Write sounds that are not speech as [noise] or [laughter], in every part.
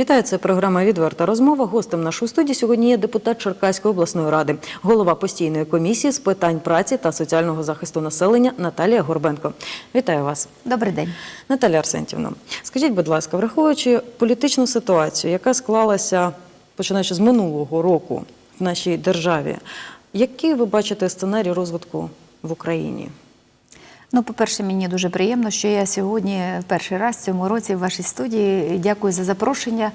Вітаю, це програма Відверта розмова. Гостем нашої студії сьогодні є депутат Черкаської обласної ради, голова постійної комісії з питань праці та соціального захисту населення Наталія Горбенко. Вітаю вас, Добрий день. Наталія Арсентівна. Скажіть, будь ласка, враховуючи політичну ситуацію, яка склалася починаючи з минулого року в нашій державі, який ви бачите сценарій розвитку в Україні? Ну, по-перше, мені дуже приємно, що я сьогодні перший раз в цьому році в вашій студії. Дякую за запрошення.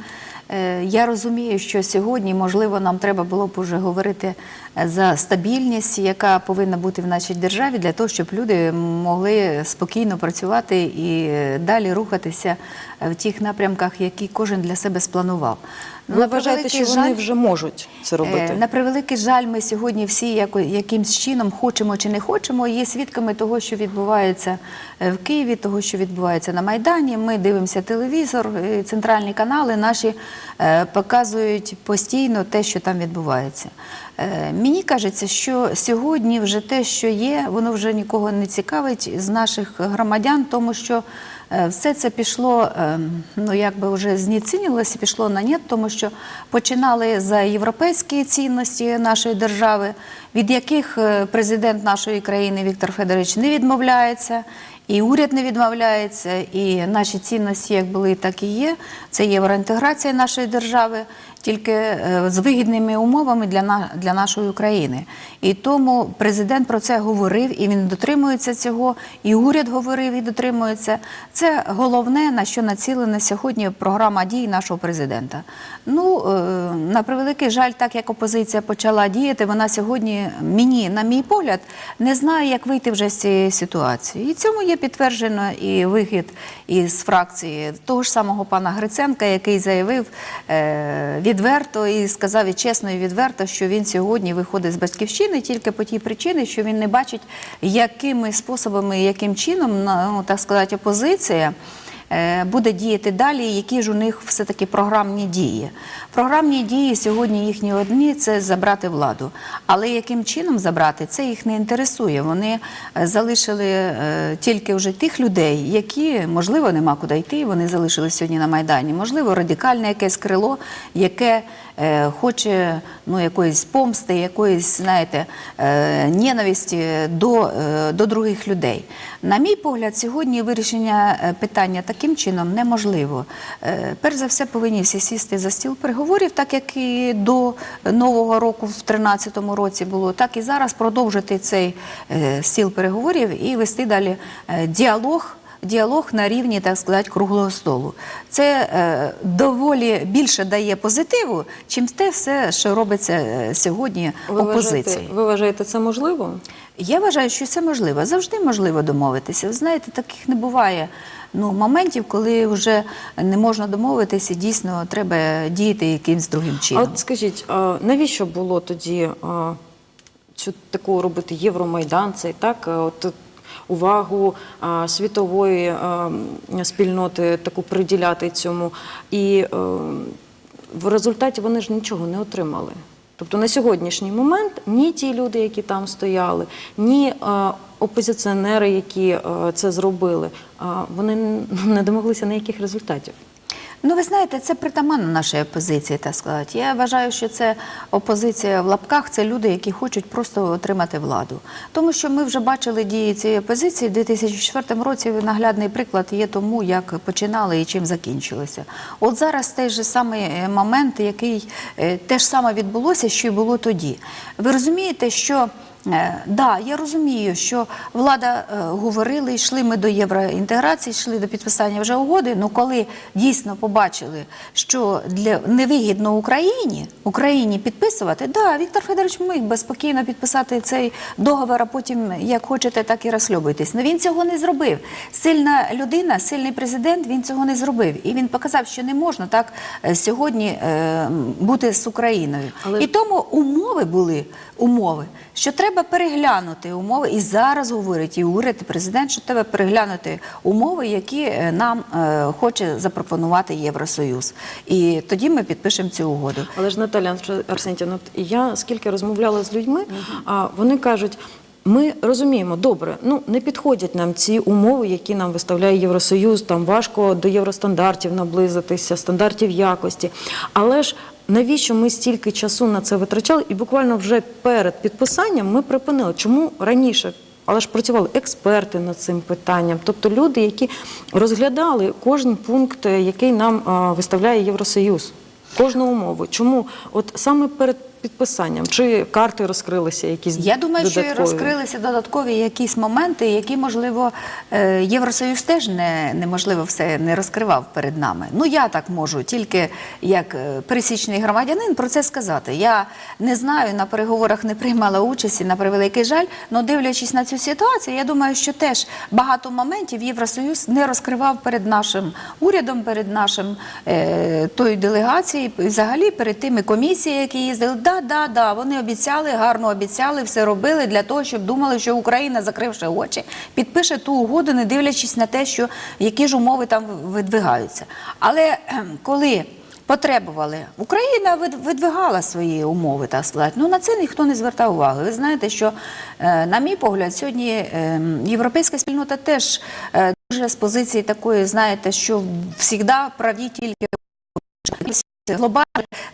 Е, Я розумію, що сьогодні, можливо, нам треба було б уже говорити е, за стабільність, яка повинна бути в нашій державі, для того, щоб люди могли спокійно працювати і е, далі рухатися в тих напрямках, які кожен для себе спланував. Ну, Ви вважаєте, що вони жаль, вже можуть це робити? Е, На превеликий жаль, ми сьогодні всі яко- якимсь чином, хочемо чи не хочемо, є свідками того, що відбувається е, в Києві, того, що відбувається на Майдані. Ми дивимося телевізор, е, центральні канали наші е, показують постійно те, що там відбувається. Е, Мені кажеться, що сьогодні вже те, що є, воно вже нікого не цікавить з наших громадян, тому що Все це пішло, ем, ну якби вже знецінилося, пішло на нет, тому що починали за європейські цінності нашої держави, від яких е, президент нашої країни Віктор Федорович не відмовляється, і уряд не відмовляється, і наші цінності, як були, так і є. Це євроінтеграція нашої держави, тільки е, з вигідними умовами для, для нашої України. І тому президент про це говорив, і він дотримується цього, і уряд говорив і дотримується. Це головне, на що націлена сьогодні програма дій нашого президента. Ну, е, на превеликий жаль, так як опозиція почала діяти, вона сьогодні мені, на мій погляд, не знає, як вийти вже з цієї ситуації. І цьому є підтверджено і вихід із фракції того ж самого пана Гриценка, який заявив е, відверто і сказав і чесно і відверто, що він сьогодні виходить з батьківщини тільки по тій причині, що він не бачить, якими способами, яким чином, ну, так сказати, опозиція. Е, Буде діяти далі, які ж у них все-таки програмні дії. Програмні дії сьогодні їхні одні це забрати владу. Але яким чином забрати, це їх не інтересує. Вони е, залишили е, тільки вже тих людей, які, можливо, нема куди йти. Вони залишили сьогодні на Майдані. Можливо, радикальне якесь крило, яке хоче ну, якоїсь помсти, якоїсь, знаєте, е, ненависті до, е, до других людей. На мій погляд, сьогодні вирішення е, питання таким чином неможливо. Е, Перш за все, повинні всі сісти за стіл переговорів, так як і до Нового року в 2013 році було, так і зараз продовжити цей е, стіл переговорів і вести далі е, діалог. Діалог на рівні, так сказати, круглого столу. Це е, доволі більше дає позитиву, чим те все, що робиться е, сьогодні Ви вважаєте, ви вважаєте це можливо? Я вважаю, що це можливо. Завжди можливо домовитися. Ви знаєте, таких не буває ну, моментів, коли вже не можна домовитися, дійсно треба діяти якимсь другим А чином. от скажіть, а навіщо було тоді а, цю таку робити Євромайдан, цей так? а, От увагу світової спільноти таку приділяти цьому. І е, в результаті вони ж нічого не отримали. Тобто на сьогоднішній момент ні ті люди, які там стояли, ні е, опозиціонери, які е, це зробили, вони не домоглися ніяких результатів. Ну, ви знаєте, це притаманно нашій опозиції, так сказати. Я вважаю, що це опозиція в лапках, це люди, які хочуть просто отримати владу. Тому що ми вже бачили дії цієї опозиції в 2004 році. Наглядний приклад є тому, як починали і чим закінчилося. От зараз той же самий е, момент, який е, те ж саме відбулося, що й було тоді. Ви розумієте, що. Е, Да, я розумію, що влада е, говорила, йшли ми до євроінтеграції, йшли до підписання вже угоди. Ну коли дійсно побачили, що для невигідно Україні Україні підписувати, да, Віктор Федорович міг би спокійно підписати цей договор, а потім як хочете, так і розсльобуйтесь. Ну він цього не зробив. Сильна людина, сильний президент, він цього не зробив. І він показав, що не можна так е, сьогодні е, бути з Україною. Але- І тому умови були умови, що треба переглянути умови, і зараз говорить і уряд, і президент, що треба переглянути умови, які е, нам е, хоче запропонувати Євросоюз. І тоді ми підпишемо цю угоду. Але ж Наталя Арсентівна, я скільки розмовляла з людьми, а вони кажуть, Ми розуміємо, добре, ну не підходять нам ці умови, які нам виставляє Євросоюз. Там важко до євростандартів наблизитися, стандартів якості. Але ж навіщо ми стільки часу на це витрачали? І буквально вже перед підписанням ми припинили. Чому раніше? Але ж працювали експерти над цим питанням, тобто люди, які розглядали кожен пункт, е, який нам а, виставляє Євросоюз, кожну умову. Чому от саме перед підписанням чи карти розкрилися якісь Я думаю, що розкрилися додаткові якісь моменти, які, можливо, е, Євросоюз теж не, неможливо все не розкривав перед нами. Ну, я так можу, тільки як е, пересічний громадянин про це сказати. Я не знаю, на переговорах не приймала участі, на превеликий жаль, але дивлячись на цю ситуацію, я думаю, що теж багато моментів Євросоюз не розкривав перед нашим урядом, перед нашим е, тою делегацією, взагалі перед тими комісіями, які їздили. Да, да, да, вони обіцяли, гарно обіцяли, все робили для того, щоб думали, що Україна, закривши очі, підпише ту угоду, не дивлячись на те, що які ж умови там видвигаються. Але коли потребували, Україна видвигала свої умови, так сказати. Ну на це ніхто не звертав уваги. Ви знаєте, що, е, на мій погляд, сьогодні е, європейська спільнота теж е, дуже з позиції такої, знаєте, що завжди праві тільки глобально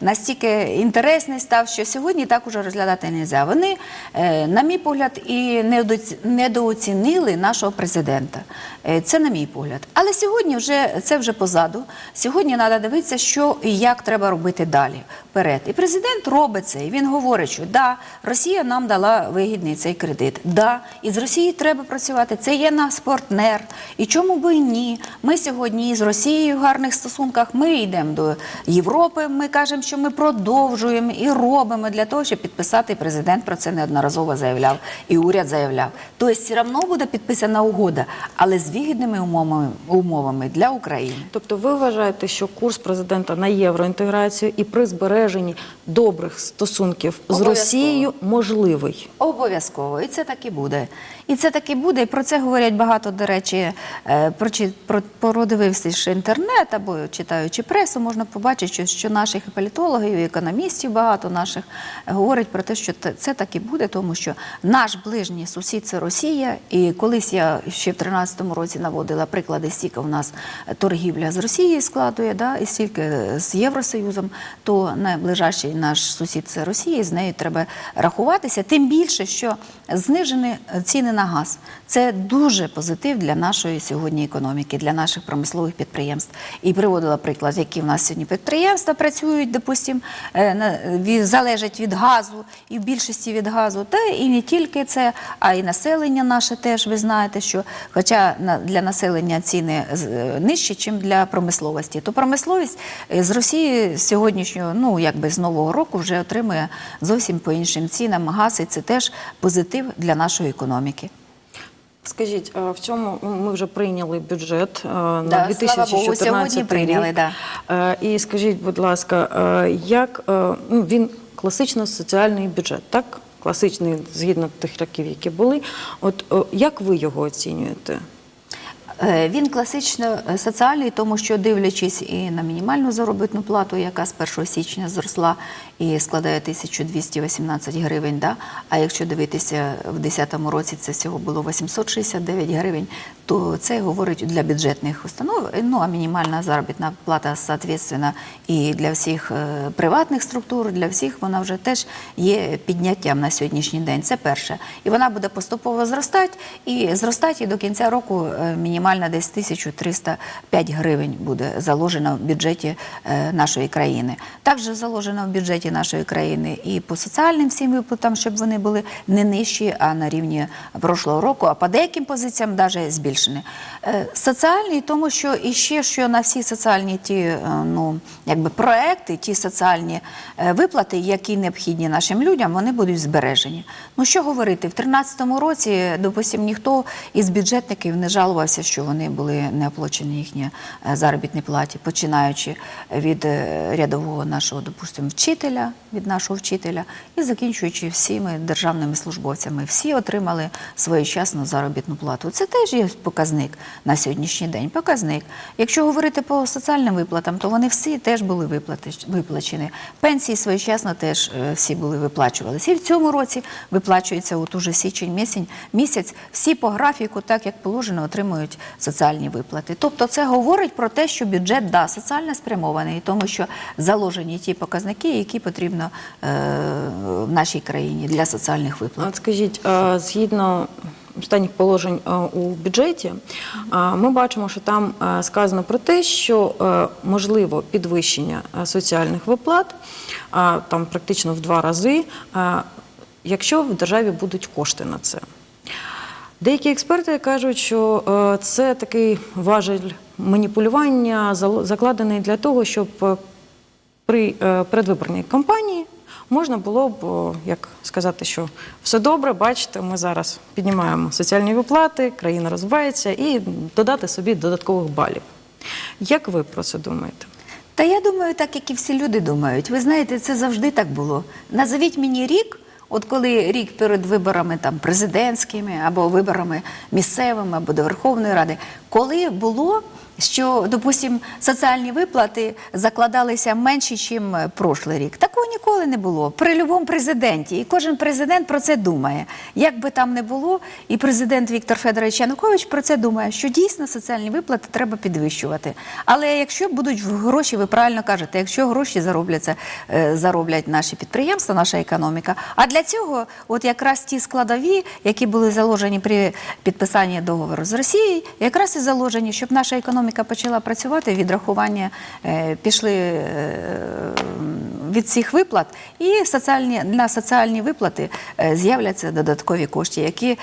настільки інтересний став, що сьогодні так уже розглядати не можна. Вони, е, на мій погляд, і недооцінили нашого президента. Е, Це на мій погляд. Але сьогодні вже це вже позаду. Сьогодні треба дивитися, що і як треба робити далі вперед. І президент робить це. І він говорить, що да, Росія нам дала вигідний цей кредит. Да, і з Росією треба працювати. Це є наш партнер. І чому би ні? Ми сьогодні з Росією в гарних стосунках. Ми йдемо до Європи. Ми кажемо, що ми продовжуємо і робимо для того, щоб підписати. Президент про це неодноразово заявляв, і уряд заявляв. Тобто, все одно буде підписана угода, але з вигідними умовами, умовами для України. Тобто ви вважаєте, що курс президента на євроінтеграцію і при збереженні добрих стосунків з Росією можливий? Обов'язково, і це так і буде. І це так і буде. І про це говорять багато, до речі, е, прочи- про, продивившись інтернет або читаючи пресу, можна побачити, що, наших політологів, економістів багато наших говорять про те, що це так і буде, тому що наш ближній сусід це Росія. І колись я ще в 13-му році наводила приклади, стільки в нас торгівля з Росією складує, да, і стільки з Євросоюзом, то найближчий наш сусід це Росія, і з нею треба рахуватися. Тим більше, що знижені ціни на газ. Це дуже позитив для нашої сьогодні економіки, для наших промислових підприємств. І приводила приклад, які в нас сьогодні підприємства працюють, допустимо, е, залежать від газу, і в більшості від газу. Та і не тільки це, а й населення наше теж. Ви знаєте, що хоча для населення ціни е, нижчі, ніж для промисловості, то промисловість е, з Росії сьогоднішнього, ну якби з нового року, вже отримує зовсім по іншим цінам газ, і це теж позитив для нашої економіки. Скажіть, а в цьому ми вже прийняли бюджет е, Да, на слава 2014 Богу, сьогодні прийняли, рік. да. Е, І скажіть, будь ласка, е, як е, ну, він класично соціальний бюджет, так? Класичний згідно тих років, які були. От е, як ви його оцінюєте? Е, Він класично е, соціальний, тому що дивлячись і на мінімальну заробітну плату, яка з 1 січня зросла і складає 1218 гривень. Да? А якщо дивитися в 2010 році, це всього було 869 гривень, то це говорить для бюджетних установ. Ну а мінімальна заробітна плата, соответственно, і для всіх е, приватних структур, для всіх вона вже теж є підняттям на сьогоднішній день. Це перше. І вона буде поступово зростати, і зростати до кінця року е, мінімальна десь 1305 гривень буде заложена в бюджеті е, нашої країни. Також заложено в бюджеті нашої країни і по соціальним всім виплатам, щоб вони були не нижчі, а на рівні прошлого року, а по деяким позиціям навіть збільшені. Е, Соціальний, тому що і що на всі соціальні ті е, ну, якби проекти, ті соціальні е, виплати, які необхідні нашим людям, вони будуть збережені. Ну що говорити, в 2013 році, допустим, ніхто із бюджетників не жалувався, що вони були не оплачені їхні е, заробітні платі, починаючи від рядового нашого, допустимо, вчителя, від нашого вчителя, і закінчуючи всіми державними службовцями. Всі отримали своєчасну заробітну плату. Це теж є показник на сьогоднішній день. Показник. Якщо говорити по соціальним виплатам, то вони всі теж були виплачені. Пенсії своєчасно теж е, всі були виплачувалися. І в цьому році виплачується от уже січень місяць, місяць. Всі по графіку, так як положено, отримують соціальні виплати. Тобто це говорить про те, що бюджет да, соціально спрямований, тому що заложені ті показники, які потрібно е, в нашій країні для соціальних виплат. Скажіть, згідно останніх положень е, у бюджеті, е, ми бачимо, що там е, сказано про те, що можливо підвищення соціальних виплат там практично в два рази, якщо в державі будуть кошти на це. Деякі експерти кажуть, що це такий важель маніпулювання, закладений для того, щоб при передвиборній кампанії можна було б, як сказати, що все добре, бачите, ми зараз піднімаємо соціальні виплати, країна розвивається і додати собі додаткових балів. Як ви про це думаєте? Та я думаю, так як і всі люди думають. Ви знаєте, це завжди так було. Назовіть мені рік, от коли рік перед виборами там президентськими або виборами місцевими або до Верховної Ради, коли було. Що, допустим, соціальні виплати закладалися менше, ніж прошлий рік. Такого ніколи не було. При будь-якому президенті. І кожен президент про це думає. Як би там не було, і президент Віктор Федорович Янукович про це думає, що дійсно соціальні виплати треба підвищувати. Але якщо будуть гроші, ви правильно кажете, якщо гроші заробляться, е, зароблять наші підприємства, наша економіка. А для цього, от якраз ті складові, які були заложені при підписанні договору з Росією, якраз і заложені, щоб наша економіка почала працювати, відрахування е, пішли е, від цих виплат, і соціальні на соціальні виплати е, з'являться додаткові кошти, які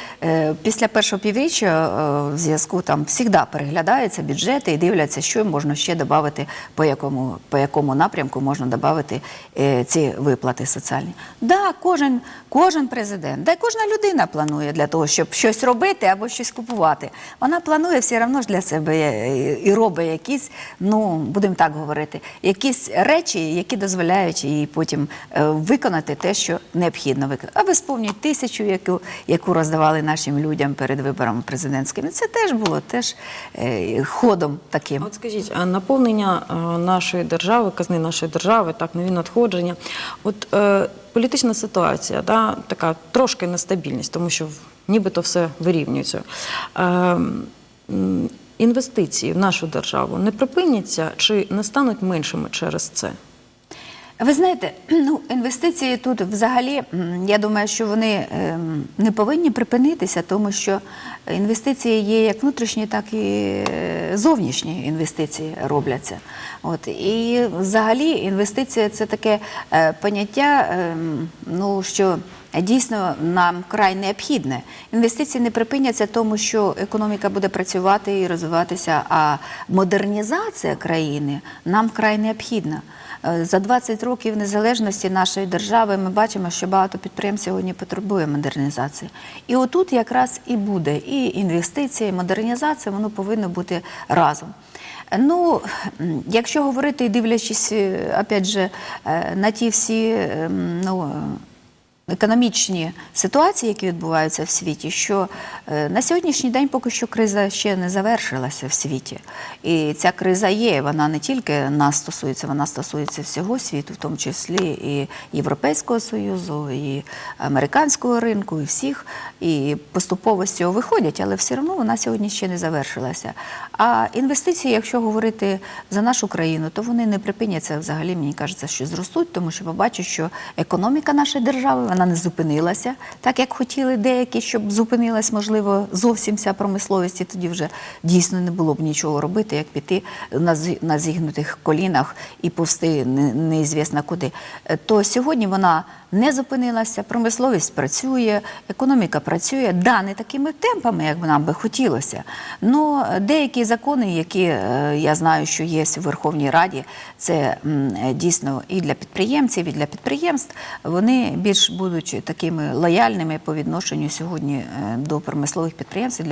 після першого півріччя в зв'язку там завжди переглядаються бюджети і дивляться, що можна ще додати, по якому, по якому напрямку можна додати ці виплати соціальні. Да, кожен, кожен президент, да й кожна людина планує для того, щоб щось робити або щось купувати. Вона планує все одно ж для себе і робить якісь, ну будемо так говорити, якісь речі, які дозволяють їй потім е, виконати те, що необхідно виконати. А ви спомніть тисячу, яку, яку роздавали нашим людям перед виборами президентськими. Це теж було теж е, ходом таким. От скажіть, а наповнення е, нашої держави, казни нашої держави, так, нові надходження. От е, політична ситуація, да, така трошки нестабільність, тому що нібито все вирівнюється. Е, інвестиції в нашу державу не припиняться чи не стануть меншими через це? Ви знаєте, [clears throat] ну інвестиції тут взагалі, я думаю, що вони ем, не повинні припинитися, тому що інвестиції є як внутрішні, так і е, зовнішні інвестиції робляться. От і взагалі інвестиція це таке е, поняття, ем, ну що. Дійсно, нам край необхідне. Інвестиції не припиняться, тому що економіка буде працювати і розвиватися, а модернізація країни нам край необхідна. Е, За 20 років незалежності нашої держави ми бачимо, що багато підприємств сьогодні потребує модернізації. І отут якраз і буде і інвестиції, і модернізація, воно повинно бути разом. Ну, якщо говорити дивлячись, е, опять же, е, на ті всі ем, ну, е, економічні ситуації, які відбуваються в світі, що е, на сьогоднішній день поки що криза ще не завершилася в світі. І ця криза є, вона не тільки нас стосується, вона стосується всього світу, в тому числі і Європейського Союзу, і американського ринку, і всіх. І поступово з цього виходять, але все одно вона сьогодні ще не завершилася. А інвестиції, якщо говорити за нашу країну, то вони не припиняться взагалі, мені кажеться, що зростуть, тому що побачу, що економіка нашої держави вона не зупинилася, так як хотіли деякі, щоб зупинилась, можливо, зовсім вся промисловість, і тоді вже дійсно не було б нічого робити, як піти на, зі- на зігнутих колінах і повсти не- неізвісно куди. Е, То сьогодні вона не зупинилася, промисловість працює, економіка працює, да, не такими темпами, як нам би хотілося. Но деякі закони, які е, я знаю, що є в Верховній Раді, це дійсно і для підприємців, і для підприємств, вони більш будуть такими лояльними по відношенню сьогодні е, до промислових підприємств,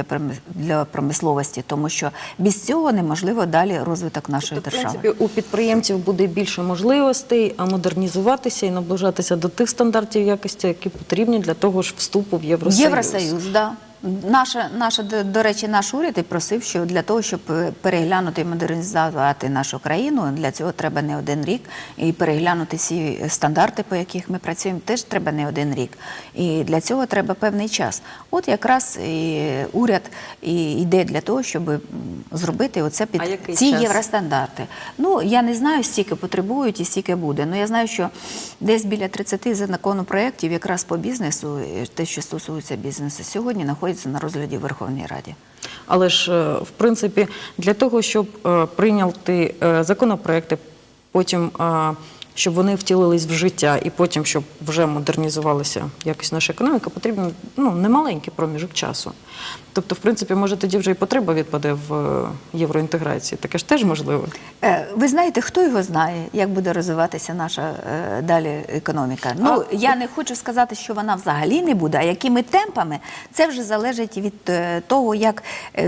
для промисловості, тому що без цього неможливо далі розвиток нашої Тобто, в держави. принципі, у підприємців буде більше можливостей модернізуватися і наближатися до тих стандартів якості, які потрібні для того ж вступу в Євросоюз. Євросоюз, да. Наша, наша, до, речі, наш уряд і просив, що для того, щоб е, переглянути і модернізувати нашу країну, для цього треба не один рік. І переглянути всі стандарти, по яких ми працюємо, теж треба не один рік. І для цього треба певний час. От якраз і уряд і йде для того, щоб зробити оце під ці час? євростандарти. Ну я не знаю, стільки потребують і стільки буде. Ну я знаю, що десь біля 30 законопроєктів якраз по бізнесу, е, те, що стосується бізнесу, сьогодні знаходяться на розгляді в Верховній Раді. Але ж, е, в принципі, для того, щоб е, прийняти е, законопроекти, потім щоб вони втілились в життя, і потім, щоб вже модернізувалася якось наша економіка, потрібен ну, немаленький проміжок часу. Тобто, в принципі, може тоді вже і потреба відпаде в е, євроінтеграції. Таке ж теж можливо. Е, Ви знаєте, хто його знає, як буде розвиватися наша е, далі економіка? Ну я не хочу сказати, що вона взагалі не буде, а якими темпами це вже залежить від того, як,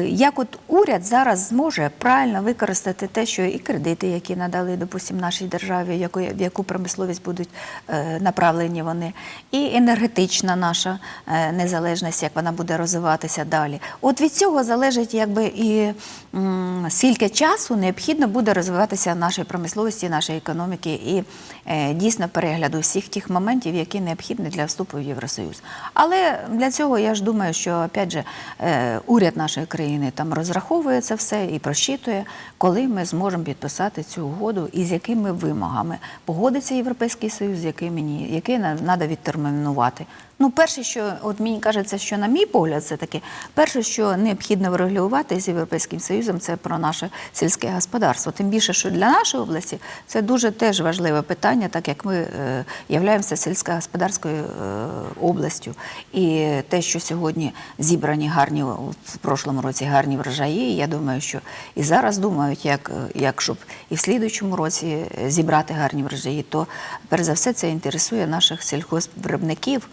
як от уряд зараз зможе правильно використати те, що і кредити, які надали, допустимо, нашій державі, яку, в яку промисловість будуть е, направлені вони, і енергетична наша е, незалежність, як вона буде розвиватися далі. От від цього залежить, якби і скільки часу необхідно буде розвиватися нашій промисловості, нашої економіки і е, дійсно перегляду всіх тих моментів, які необхідні для вступу в Євросоюз. Але для цього я ж думаю, що опять же уряд нашої країни там розраховує це все і просчитує, коли ми зможемо підписати цю угоду і з якими вимогами погодиться Європейський Союз, який мені який треба відтермінувати. Ну, перше, що от мені кажеться, що на мій погляд, це таки перше, що необхідно врегулювати з Європейським Союзом, це про наше сільське господарство. Тим більше, що для нашої області це дуже теж важливе питання, так як ми е, являємося сільськогосподарською е, областю. І те, що сьогодні зібрані гарні в прошлому році гарні врожаї, я думаю, що і зараз думають, як, як щоб і в слідуючому році е, зібрати гарні врожаї, то перш за все це інтересує наших сільхозвиробників.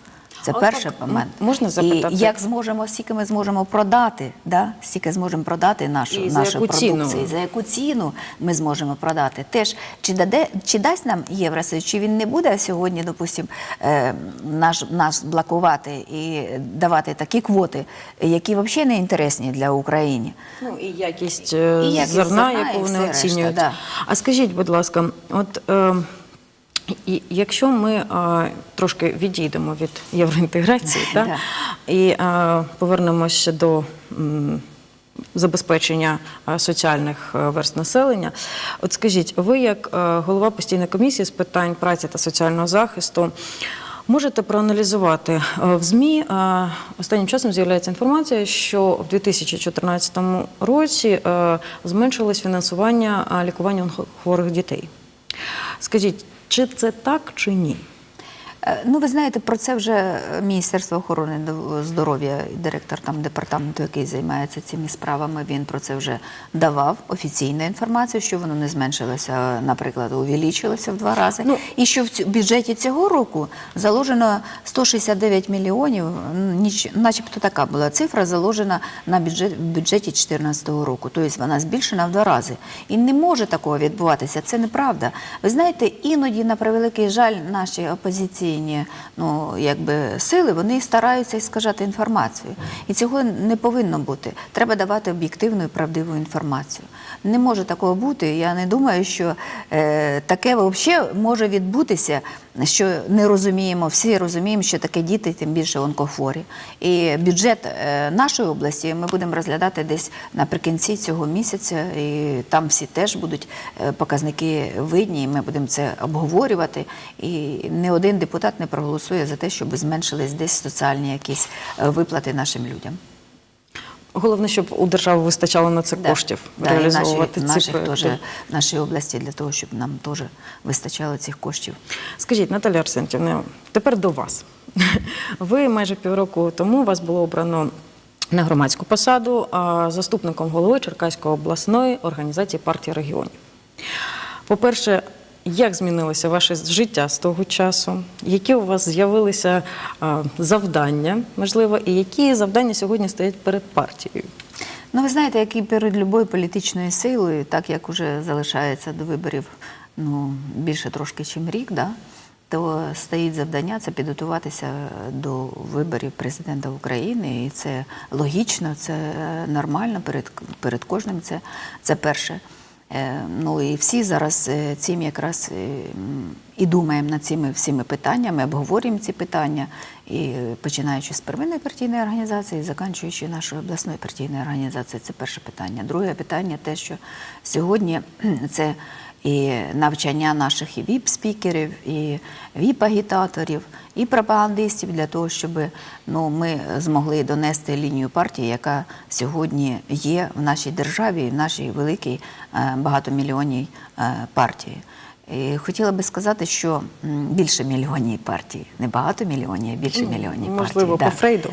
Це от перший так, момент. можна запитати? І як зможемо, скільки ми зможемо продати, да? скільки зможемо продати нашу, І нашу яку ціну? продукцію, за яку ціну ми зможемо продати. Теж чи даде, чи дасть нам Євросоюз, чи він не буде сьогодні, допустим, е, наш, нас блокувати і давати такі квоти, які взагалі не інтересні для України. Ну і якість, е, І якість зерна, зерна, яку вони все решта, оцінюють. да. А скажіть, будь ласка, от е, і, якщо ми е, трошки відійдемо від євроінтеграції, [laughs] та, і е, повернемося до. м, Забезпечення е, соціальних е, верст населення. От скажіть, ви, як е, голова постійної комісії з питань праці та соціального захисту, можете проаналізувати в ЗМІ останнім часом з'являється інформація, що в 2014 році зменшилось фінансування лікування онкохворих дітей. Скажіть, чи це так чи ні? Е, Ну, ви знаєте, про це вже Міністерство охорони до- здоров'я, директор там департаменту, який займається цими справами, він про це вже давав офіційну інформацію, що воно не зменшилося, наприклад, увеличилося в два рази. Ну, і що в бюджеті цього року заложено 169 мільйонів, начебто така була цифра, заложена на бюджет в бюджеті 2014 року. Тобто вона збільшена в два рази. І не може такого відбуватися. Це неправда. Ви знаєте, іноді, на превеликий жаль, наші опозиційні ну, якби, сили вони стараються іскажати інформацію. І цього не повинно бути. Треба давати об'єктивну і правдиву інформацію. Не може такого бути. Я не думаю, що е, таке взагалі може відбутися, що не розуміємо. Всі розуміємо, що таке діти, тим більше онкохворі. І бюджет е, нашої області ми будемо розглядати десь наприкінці цього місяця, і там всі теж будуть е, показники видні. і Ми будемо це обговорювати. І не один депутат не проголосує за те, щоб зменшились десь соціальні якісь е, виплати нашим людям. Головне, щоб у держави вистачало на це Да. коштів Да, і реалізовувати наші, ці наших теж, нашій області для того, щоб нам теж вистачало цих коштів. Скажіть, Наталя Арсентівна, тепер до вас. [laughs] Ви майже півроку тому вас було обрано на громадську посаду а, заступником голови Черкаської обласної організації партії регіонів. По-перше, як змінилося ваше життя з того часу? Які у вас з'явилися завдання, можливо, і які завдання сьогодні стоять перед партією? Ну, ви знаєте, як і перед любою політичною силою, так як уже залишається до виборів ну, більше трошки, ніж рік, да? то стоїть завдання це підготуватися до виборів президента України, і це логічно, це е, нормально перед, перед кожним. Це, це перше. Е, Ну і всі зараз е, цим якраз е, і думаємо над цими всіми питаннями, обговорюємо ці питання, і починаючи з первинної партійної організації, і закінчуючи нашою обласною партійною організацією. Це перше питання. Друге питання те, що сьогодні це і навчання наших і віп-спікерів, і віп-агітаторів, і пропагандистів для того, щоб ну, ми змогли донести лінію партії, яка сьогодні є в нашій державі, в нашій великій е, багатомільйонній е, партії. І хотіла би сказати, що більше мільйонній партії, не багато мільйонів, а більше мільйонній можливо, партії. по Фрейду.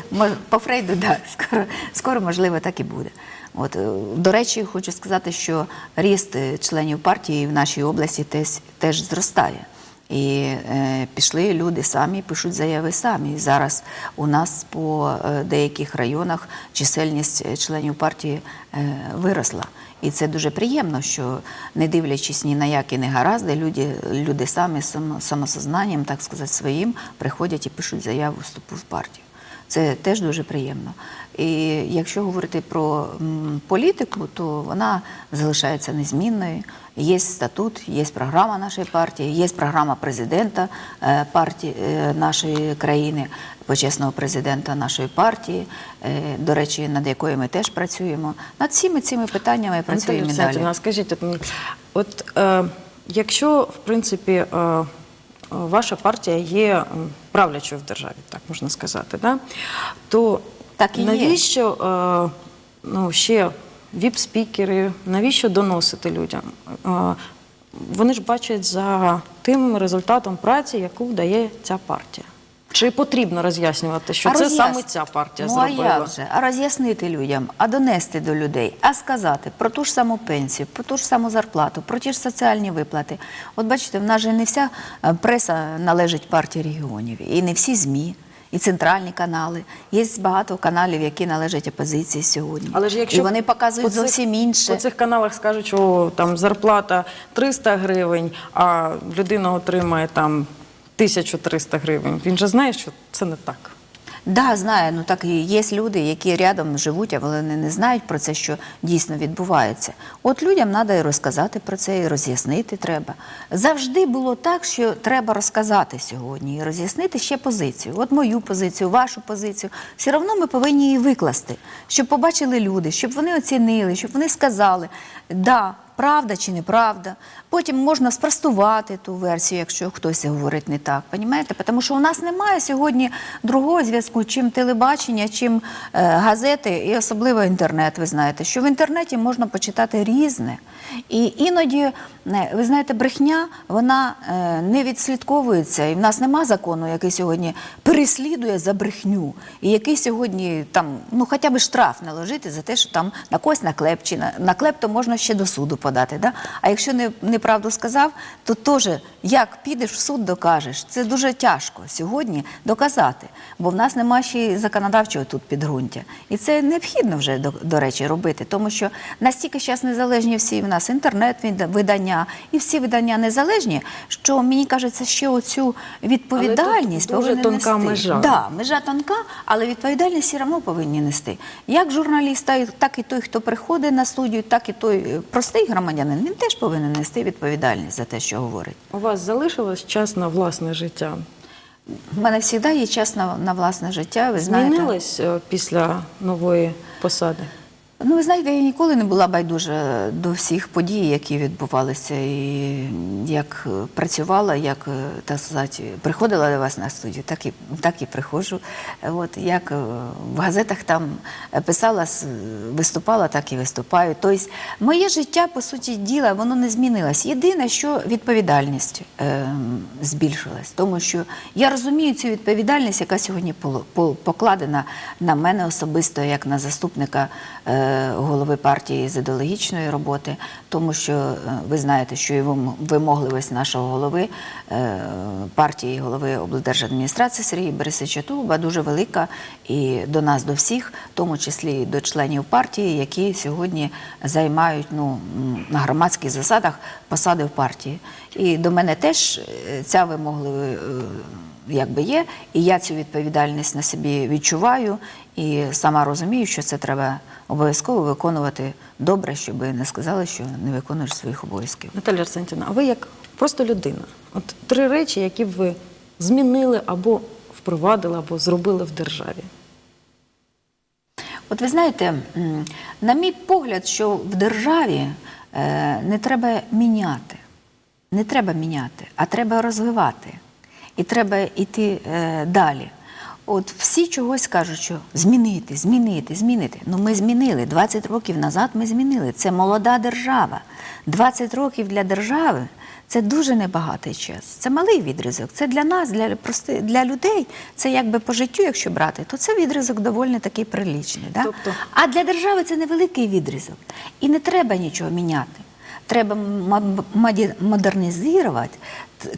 По Фрейду, так, скоро, скоро, можливо, так і буде. От, е, до речі, хочу сказати, що ріст е, членів партії в нашій області теж, теж зростає. І е, пішли люди самі, пишуть заяви самі. Зараз у нас по е, деяких районах чисельність членів партії е, виросла. І це дуже приємно, що не дивлячись ні на які негаразди, люди, люди самі само- самосознанням, так сказати, своїм приходять і пишуть заяву вступу в партію. Це теж дуже приємно. І якщо говорити про політику, то вона залишається незмінною. Є статут, є програма нашої партії, є програма президента е, партії е, нашої країни, почесного президента нашої партії, е, до речі, над якою ми теж працюємо. Над всіми цими питаннями працюємо і далі. Скажіть от мені, от е, якщо в принципі е, ваша партія є правлячою в державі, так можна сказати, да? то Так і навіщо е, ну, ще віп-спікери, навіщо доносити людям? Е, вони ж бачать за тим результатом праці, яку дає ця партія. Чи потрібно роз'яснювати, що А це роз'яс- саме ця партія ну, зробила? А як же? А роз'яснити людям, а донести до людей, а сказати про ту ж саму пенсію, про ту ж саму зарплату, про ті ж соціальні виплати. От бачите, в нас же не вся е, преса належить партії регіонів, і не всі ЗМІ. І центральні канали. Є багато каналів, які належать опозиції сьогодні. Але ж якщо і вони показують по цих- зовсім інше. По цих каналах скажуть, що там зарплата 300 гривень, а людина отримає там 1300 гривень. Він же знає, що це не так. Да, знаю. Ну так і є люди, які рядом живуть, а вони не знають про це, що дійсно відбувається. От людям треба і розказати про це, і роз'яснити треба. Завжди було так, що треба розказати сьогодні і роз'яснити ще позицію. От мою позицію, вашу позицію. Все одно ми повинні її викласти, щоб побачили люди, щоб вони оцінили, щоб вони сказали, да. Правда чи неправда. Потім можна спростувати ту версію, якщо хтось говорить не так. Понімаєте? Тому що у нас немає сьогодні другого зв'язку, чим телебачення, чим е, газети, і особливо інтернет. Ви знаєте, що в інтернеті можна почитати різне. І іноді, ви знаєте, брехня вона е, не відслідковується. І в нас нема закону, який сьогодні переслідує за брехню, і який сьогодні ну хоча б штраф наложити за те, що там на когось наклеп, чи на, наклеп, то можна ще до суду подати. Да? А якщо не, неправду сказав, то теж як підеш в суд, докажеш. Це дуже тяжко сьогодні доказати, бо в нас нема ще й законодавчого тут підґрунтя. І це необхідно вже, до, до речі, робити, тому що настільки зараз незалежні всі в нас інтернет-видання і всі видання незалежні, що мені кажеться, ще оцю відповідальність дуже повинен тонка нести. межа. Да, межа тонка, але відповідальність все одно повинні нести. Як журналіст, так і той, хто приходить на студію, так і той е, простий громадянин, він теж повинен нести відповідальність за те, що говорить. У вас залишилось час на власне життя? У мене завжди є час на, на власне життя. Ви знаєте, Змінилось е, після нової посади? Ну, ви знаєте, я ніколи не була байдужа до всіх подій, які відбувалися, і як е, працювала, як е, так сказати, приходила до вас на студію, так і так і приходжу. От як е, в газетах там писала, виступала, так і виступаю. Тобто, моє життя, по суті діла, воно не змінилось. Єдине, що відповідальність е, збільшилась, тому що я розумію цю відповідальність, яка сьогодні покладена на мене особисто, як на заступника е, голови партії з ідеологічної роботи, тому що е, ви знаєте, що і вимогливість нашого голови е, партії, голови облдержадміністрації Сергія Борисовича Туба дуже велика і до нас, до всіх, в тому числі до членів партії, які сьогодні займають ну, на громадських засадах посади в партії. І до мене теж е, ця вимогливість якби є, і я цю відповідальність на собі відчуваю і сама розумію, що це треба обов'язково виконувати добре, щоб не сказали, що не виконуєш своїх обов'язків. Наталя Арсентівна, а ви як просто людина? От три речі, які б ви змінили або впровадили, або зробили в державі. От ви знаєте, на мій погляд, що в державі е, не треба міняти. Не треба міняти, а треба розвивати. І треба йти е, далі. От всі чогось кажуть, що змінити, змінити, змінити. Ну ми змінили. 20 років назад ми змінили. Це молода держава. 20 років для держави це дуже небагатий час. Це малий відрізок. Це для нас, для прости, для людей. Це якби по життю, якщо брати, то це відрізок доволі такий приличний. Да? Тобто- А для держави це невеликий відрізок. І не треба нічого міняти. Треба модернізувати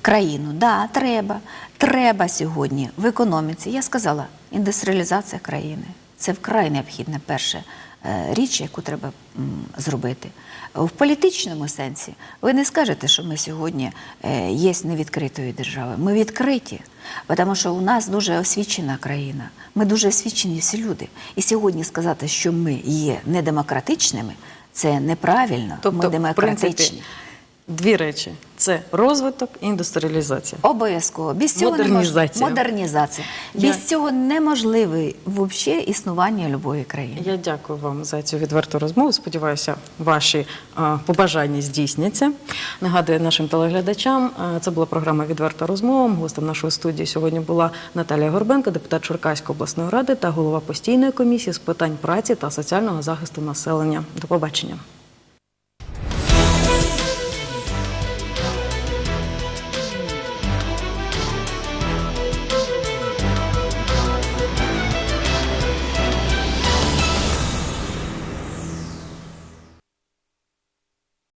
країну. Да, треба. Треба сьогодні в економіці. Я сказала, індустріалізація країни. Це вкрай необхідна перша е, річ, яку треба зробити. В політичному сенсі ви не скажете, що ми сьогодні е, є невідкритою державою. Ми відкриті, тому що у нас дуже освічена країна. Ми дуже освічені всі люди. І сьогодні сказати, що ми є недемократичними, це неправильно. Тобто, ми в принципі, дві речі: це розвиток і індустріалізація. Обов'язково. Без цього Модернізація. Модернізація. Я- Без цього неможливе взагалі існування любої країни. Я дякую вам за цю відверту розмову. Сподіваюся, ваші а, побажання здійсняться. Нагадую нашим телеглядачам, а, це була програма Відверта розмова. Гостем нашої студії сьогодні була Наталія Горбенко, депутат Черкаської обласної ради та голова постійної комісії з питань праці та соціального захисту населення. До побачення.